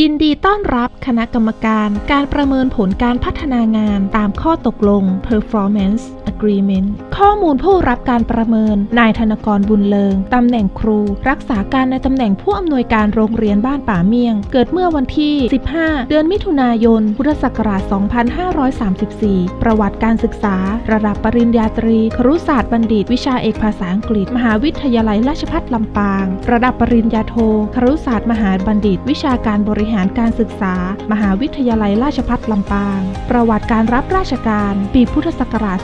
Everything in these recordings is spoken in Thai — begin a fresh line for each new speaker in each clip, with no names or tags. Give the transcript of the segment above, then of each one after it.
ยินดีต้อนรับคณะกรรมการการประเมินผลการพัฒนางานตามข้อตกลง performance agreement ข้อมูลผู้รับการประเมิน นายธนกรบุญเลิง ตำแหน่งครู รักษาการในตำแหน่งผู้อำนวยการโรงเรียนบ้านป่าเมี่ยง เกิดเมื่อวันที่ 15 เดือนมิถุนายน พุทธศักราช 2534 ประวัติการศึกษา ระดับปริญญาตรี ครุศาสตร์บัณฑิต วิชาเอกภาษาอังกฤษ มหาวิทยาลัยราชภัฏลำปาง ระดับปริญญาโท ครุศาสตร์มหาบัณฑิต วิชาการบริหารการศึกษา มหาวิทยาลัยราชภัฏลำปาง ประวัติการรับราชการ ปีพุทธศักราช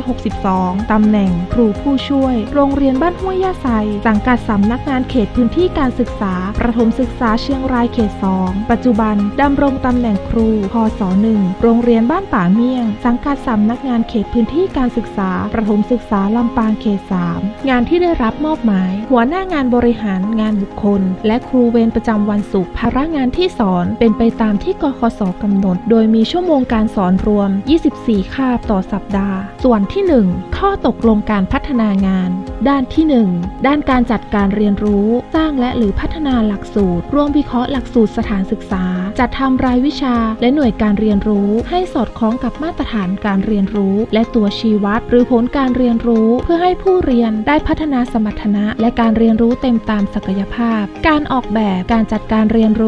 2562 ตำแหน่งครูผู้ช่วย โรงเรียนบ้านห้วยย่าไซสังกัดสำนักงานเขตพื้นที่การศึกษา ประถมศึกษาเชียงรายเขต 2 ปัจจุบันดำรงตำแหน่งครูพศ1โรงเรียนบ้านป่าเมี่ยง สังกัดสำนักงานเขตพื้นที่การศึกษา ประถมศึกษาลำปางเขต 3 งานที่ได้รับมอบหมาย หัวหน้างานบริหารงานบุคคล และครูเวรประจำวันศุกร์ภาระงานที่สอนเป็นไปตามที่กคสกำหนด โดยมีชั่วโมงการสอนรวม 24 คาบต่อสัปดาห์ ส่วนที่ 1 ข้อตกลงการพัฒนางาน ด้านที่ 1 ด้านการจัดการเรียนรู้ สร้างและหรือพัฒนาหลักสูตร ร่วมวิเคราะห์หลักสูตรสถานศึกษา จัดทำรายวิชาและหน่วยการเรียนรู้ ให้สอดคล้องกับมาตรฐานการเรียนรู้ และตัวชี้วัด หรือผลการเรียนรู้เพื่อให้ผู้เรียนได้พัฒนาสมรรถนะ และการเรียนรู้เต็มตามศักยภาพ การออกแบบการจัดการเรียนรู้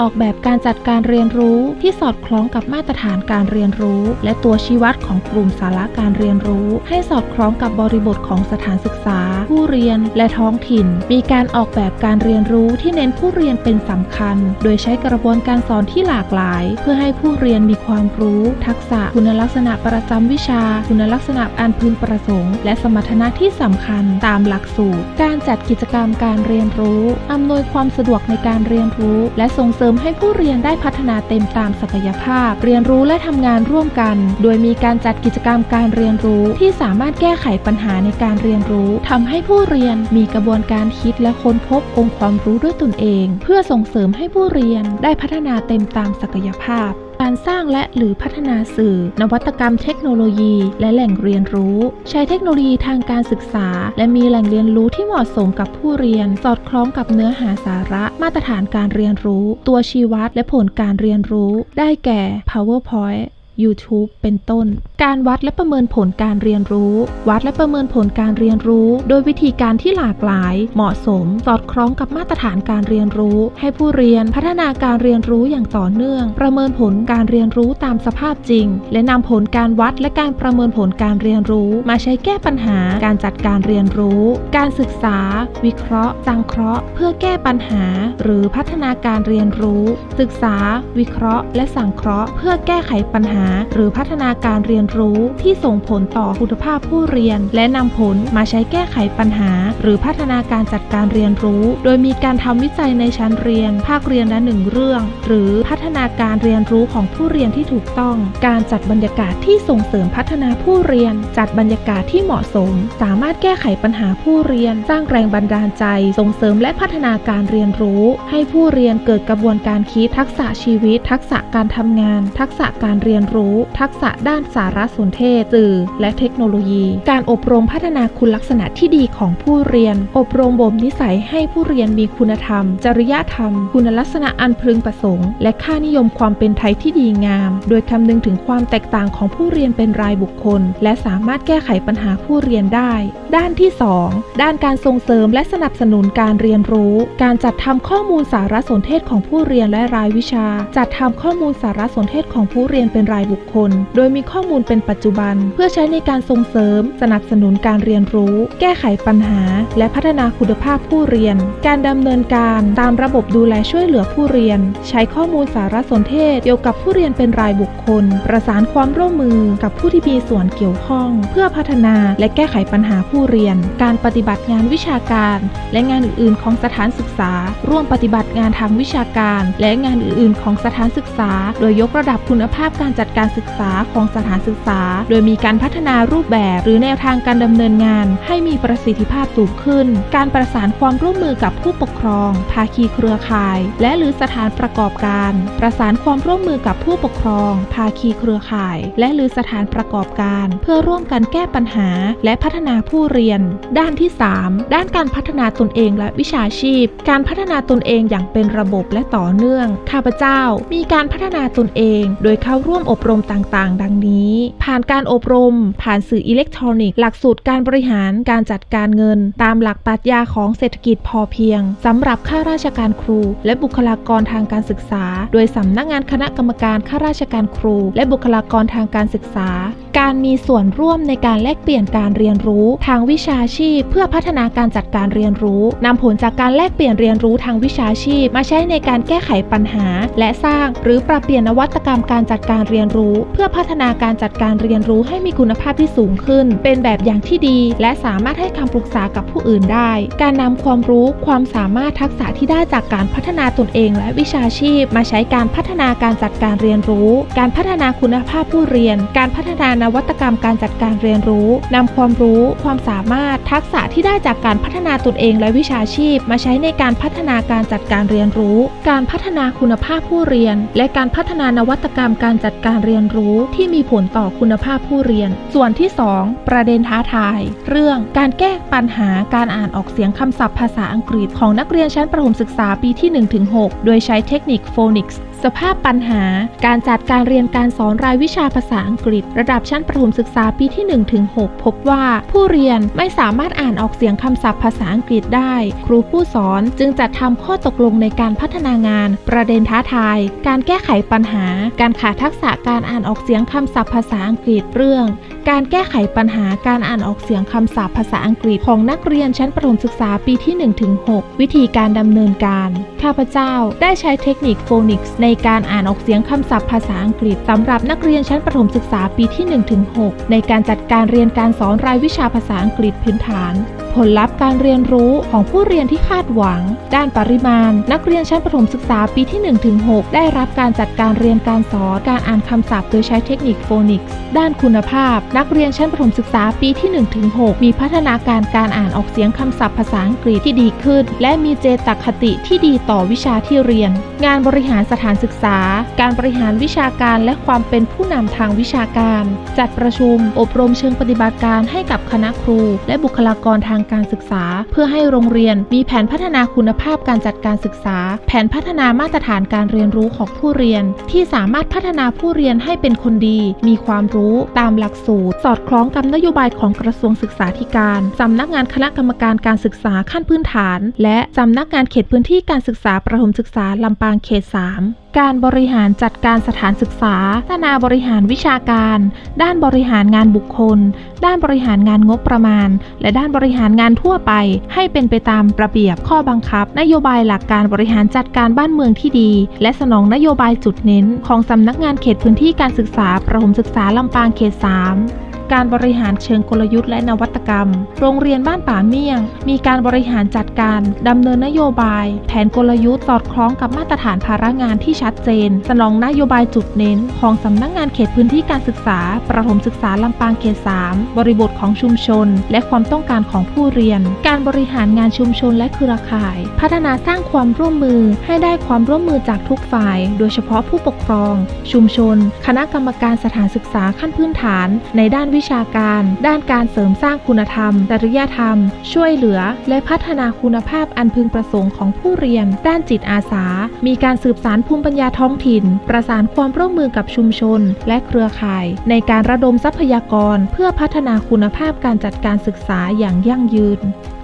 ออกแบบการจัดการเรียนรู้ที่สอดคล้องกับมาตรฐานการเรียนรู้ และตัวชี้วัดของกลุ่มสาระการเรียนรู้ ให้สอดคล้องกับบริบทของสถานศึกษา ผู้เรียนและท้องถิ่น มีการออกแบบการเรียนรู้ที่เน้นผู้เรียนเป็นสำคัญ โดยใช้กระบวนการสอนที่หลากหลาย เพื่อให้ผู้เรียนมีความรู้ ทักษะคุณลักษณะประจำวิชา คุณลักษณะอันพึงประสงค์ และสมรรถนะที่สำคัญตามหลักสูตร การจัดกิจกรรมการเรียนรู้อำนวยความสะดวกในการเรียนรู้และส่งเสริมให้ผู้เรียนได้พัฒนาเต็มตามศักยภาพ เรียนรู้และทำงานร่วมกัน โดยมีการจัดกิจกรรมการเรียนรู้ที่สามารถแก้ไขปัญหาในการเรียนรู้ทำให้ผู้เรียนมีกระบวนการคิดและค้นพบองค์ความรู้ด้วยตนเอง เพื่อส่งเสริมให้ผู้เรียนได้พัฒนาเต็มตามศักยภาพ การสร้างและหรือพัฒนาสื่อ นวัตกรรมเทคโนโลยี และแหล่งเรียนรู้ ใช้เทคโนโลยีทางการศึกษา และมีแหล่งเรียนรู้ที่เหมาะสมกับผู้เรียน สอดคล้องกับเนื้อหาสาระมาตรฐานการเรียนรู้ ตัวชี้วัดและผลการเรียนรู้ ได้แก่ PowerPoint YouTube เป็นต้น การวัดและประเมินผลการเรียนรู้ วัดและประเมินผลการเรียนรู้ โดยวิธีการที่หลากหลาย เหมาะสม สอดคล้องกับมาตรฐานการเรียนรู้ ให้ผู้เรียนพัฒนาการเรียนรู้อย่างต่อเนื่อง ประเมินผลการเรียนรู้ตามสภาพจริง และนำผลการวัดและการประเมินผลการเรียนรู้ มาใช้แก้ปัญหาการจัดการเรียนรู้ การศึกษา วิเคราะห์สังเคราะห์ เพื่อแก้ปัญหา หรือพัฒนาการเรียนรู้ ศึกษา วิเคราะห์ และสังเคราะห์ เพื่อแก้ไขปัญหาหรือพัฒนาการเรียนรู้ที่ส่งผลต่อคุณภาพผู้เรียน และนำผลมาใช้แก้ไขปัญหา หรือพัฒนาการจัดการเรียนรู้ โดยมีการทำวิจัยในชั้นเรียน ภาคเรียนละหนึ่งเรื่อง หรือพัฒนาการเรียนรู้ของผู้เรียนที่ถูกต้อง การจัดบรรยากาศที่ส่งเสริมพัฒนาผู้เรียน จัดบรรยากาศที่เหมาะสม สามารถแก้ไขปัญหาผู้เรียน สร้างแรงบันดาลใจ ส่งเสริมและพัฒนาการเรียนรู้ ให้ผู้เรียนเกิดกระบวนการคิดทักษะชีวิต ทักษะการทำงาน ทักษะการเรียนรู้ทักษะด้านสารสนเทศสื่อ และเทคโนโลยี การอบรมพัฒนาคุณลักษณะที่ดีของผู้เรียน อบรมบ่มนิสัยให้ผู้เรียนมีคุณธรรม จริยธรรม คุณลักษณะอันพึงประสงค์ และค่านิยมความเป็นไทยที่ดีงาม โดยคำนึงถึงความแตกต่างของผู้เรียนเป็นรายบุคคล และสามารถแก้ไขปัญหาผู้เรียนได้ ด้านที่ 2 ด้านการส่งเสริมและสนับสนุนการเรียนรู้ การจัดทำข้อมูลสารสนเทศของผู้เรียนและรายวิชา จัดทำข้อมูลสารสนเทศของผู้เรียนเป็นรายบุคคล โดยมีข้อมูลเป็นปัจจุบัน เพื่อใช้ในการส่งเสริม สนับสนุนการเรียนรู้ แก้ไขปัญหา และพัฒนาคุณภาพผู้เรียน การดำเนินการตามระบบดูแลช่วยเหลือผู้เรียน ใช้ข้อมูลสารสนเทศเกี่ยวกับผู้เรียนเป็นรายบุคคล ประสานความร่วมมือกับผู้ที่มีส่วนเกี่ยวข้อง เพื่อพัฒนาและแก้ไขปัญหาผู้เรียน การปฏิบัติงานวิชาการ และงานอื่น ๆ ของสถานศึกษา ร่วมปฏิบัติงานทางวิชาการ และงานอื่น ๆ ของสถานศึกษา โดยยกระดับคุณภาพการจัดการศึกษาของสถานศึกษา โดยมีการพัฒนารูปแบบหรือแนวทางการดำเนินงาน ให้มีประสิทธิภาพสูงขึ้น การประสานความร่วมมือกับผู้ปกครอง ภาคีเครือข่าย และหรือสถานประกอบการ ประสานความร่วมมือกับผู้ปกครอง ภาคีเครือข่าย และหรือสถานประกอบการ เพื่อร่วมกันแก้ปัญหา และพัฒนาผู้เรียน ด้านที่ 3 ด้านการพัฒนาตนเองและวิชาชีพ การพัฒนาตนเองอย่างเป็นระบบและต่อเนื่อง ข้าพเจ้า มีการพัฒนาตนเอง โดยเข้าร่วมอบบรมต่างๆ ดังนี้ ผ่านการอบรม ผ่านสื่ออิเล็กทรอนิกส์ หลักสูตรการบริหารการจัดการเงิน ตามหลักปรัชญาของเศรษฐกิจพอเพียงสำหรับข้าราชการครู และบุคลากรทางการศึกษา โดยสำนักงานคณะกรรมการข้าราชการครู และบุคลากรทางการศึกษาการมีส่วนร่วมในการแลกเปลี่ยนการเรียนรู้ ทางวิชาชีพ เพื่อพัฒนาการจัดการเรียนรู้นำผลจากการแลกเปลี่ยนเรียนรู้ทางวิชาชีพ มาใช้ในการแก้ไขปัญหา และสร้างหรือปรับเปลี่ยนนวัตกรรมการจัดการเรียนรู้ เพื่อพัฒนาการจัดการเรียนรู้ให้มีคุณภาพที่สูงขึ้น เป็นแบบอย่างที่ดี และสามารถให้คำปรึกษากับผู้อื่นได้ การนำความรู้ความสามารถทักษะที่ได้จากการพัฒนาตนเองและวิชาชีพ มาใช้การพัฒนาการจัดการเรียนรู้ การพัฒนาคุณภาพผู้เรียน การพัฒนานวัตกรรมการจัดการเรียนรู้ นำความรู้ ความสามารถ ทักษะที่ได้จากการพัฒนาตนเองและวิชาชีพ มาใช้ในการพัฒนาการจัดการเรียนรู้ การพัฒนาคุณภาพผู้เรียน และการพัฒนานวัตกรรมการจัดการเรียนรู้ที่มีผลต่อคุณภาพผู้เรียน ส่วนที่ 2 ประเด็นท้าทาย เรื่องการแก้ปัญหาการอ่านออกเสียงคำศัพท์ภาษาอังกฤษของนักเรียนชั้นประถมศึกษาปีที่ 1-6 โดยใช้เทคนิคโฟนิกส์ สภาพปัญหา การจัดการเรียนการสอนรายวิชาภาษาอังกฤษ ระดับชั้นประถมศึกษาปีที่1-6พบว่า ผู้เรียนไม่สามารถอ่านออกเสียงคำศัพท์ภาษาอังกฤษได้ ครูผู้สอนจึงจัดทำข้อตกลงในการพัฒนางาน ประเด็นท้าทาย การแก้ไขปัญหา การขาดทักษะการอ่านออกเสียงคำศัพท์ภาษาอังกฤษเรื่อง การแก้ไขปัญหาการอ่านออกเสียงคำศัพท์ภาษาอังกฤษของนักเรียนชั้นประถมศึกษาปีที่ 1-6 วิธีการดำเนินการ ข้าพเจ้าได้ใช้เทคนิคโฟนิกส์ในการอ่านออกเสียงคำศัพท์ภาษาอังกฤษสำหรับนักเรียนชั้นประถมศึกษาปีที่ 1-6 ในการจัดการเรียนการสอนรายวิชาภาษาอังกฤษพื้นฐาน ผลลัพธ์การเรียนรู้ของผู้เรียนที่คาดหวัง ด้านปริมาณ นักเรียนชั้นประถมศึกษาปีที่ 1-6 ได้รับการจัดการเรียนการสอนการอ่านคำศัพท์ โดยใช้เทคนิคโฟนิกส์ด้านคุณภาพ นักเรียนชั้นประถมศึกษาปีที่ 1-6 มีพัฒนาการการอ่านออกเสียงคำศัพท์ภาษาอังกฤษที่ดีขึ้น และมีเจตคติที่ดีต่อวิชาที่เรียน งานบริหารสถานศึกษา การบริหารวิชาการและความเป็นผู้นำทางวิชาการ จัดประชุม อบรมเชิงปฏิบัติการให้กับคณะครู และบุคลากรทางการศึกษา เพื่อให้โรงเรียนมีแผนพัฒนาคุณภาพการจัดการศึกษา แผนพัฒนามาตรฐานการเรียนรู้ของผู้เรียน ที่สามารถพัฒนาผู้เรียนให้เป็นคนดี มีความรู้ตามหลักสูตร สอดคล้องกับนโยบายของกระทรวงศึกษาธิการสำนักงานคณะกรรมการการศึกษาขั้นพื้นฐาน และสำนักงานเขตพื้นที่การศึกษาประถมศึกษาลำปางเขต 3 การบริหารจัดการสถานศึกษาพัฒนาบริหารวิชาการ ด้านบริหารงานบุคคล ด้านบริหารงานงบประมาณ และด้านบริหารงานทั่วไป ให้เป็นไปตามระเบียบข้อบังคับ นโยบายหลักการบริหารจัดการบ้านเมืองที่ดี และสนองนโยบายจุดเน้น ของสำนักงานเขตพื้นที่การศึกษาประถมศึกษาลำปางเขต 3 การบริหารเชิงกลยุทธ์และนวัตกรรม โรงเรียนบ้านป่าเมี่ยง มีการบริหารจัดการดำเนินนโยบาย แผนกลยุทธ์สอดคล้องกับมาตรฐานภาระงานที่ชัดเจน สนองนโยบายจุดเน้น ของสำนักงานเขตพื้นที่การศึกษา ประถมศึกษาลำปางเขต 3 บริบทของชุมชน และความต้องการของผู้เรียน การบริหารงานชุมชนและเครือข่าย พัฒนาสร้างความร่วมมือให้ได้ความร่วมมือจากทุกฝ่าย โดยเฉพาะผู้ปกครอง ชุมชน คณะกรรมการสถานศึกษาขั้นพื้นฐาน ในด้านวิวิชาการ ด้านการเสริมสร้างคุณธรรม จริยธรรม ช่วยเหลือ และพัฒนาคุณภาพอันพึงประสงค์ของผู้เรียน ด้านจิตอาสา มีการสืบสารภูมิปัญญาท้องถิ่น ประสานความร่วมมือกับชุมชน และเครือข่าย ในการระดมทรัพยากร เพื่อพัฒนาคุณภาพการจัดการศึกษาอย่างยั่งยืน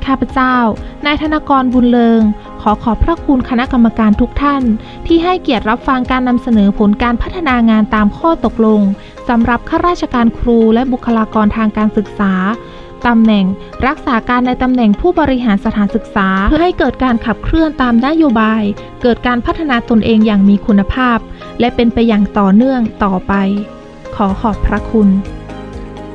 ข้าพเจ้า นายธนกรบุญเลิง ขอขอบพระคุณคณะกรรมการทุกท่าน ที่ให้เกียรติรับฟังการนำเสนอผลการพัฒนางานตามข้อตกลงสำหรับข้าราชการครูและบุคลากรทางการศึกษาตำแหน่ง รักษาการในตำแหน่งผู้บริหารสถานศึกษา เพื่อให้เกิดการขับเคลื่อนตามนโยบาย เกิดการพัฒนาตนเองอย่างมีคุณภาพ และเป็นไปอย่างต่อเนื่องต่อไป ขอขอบพระคุณ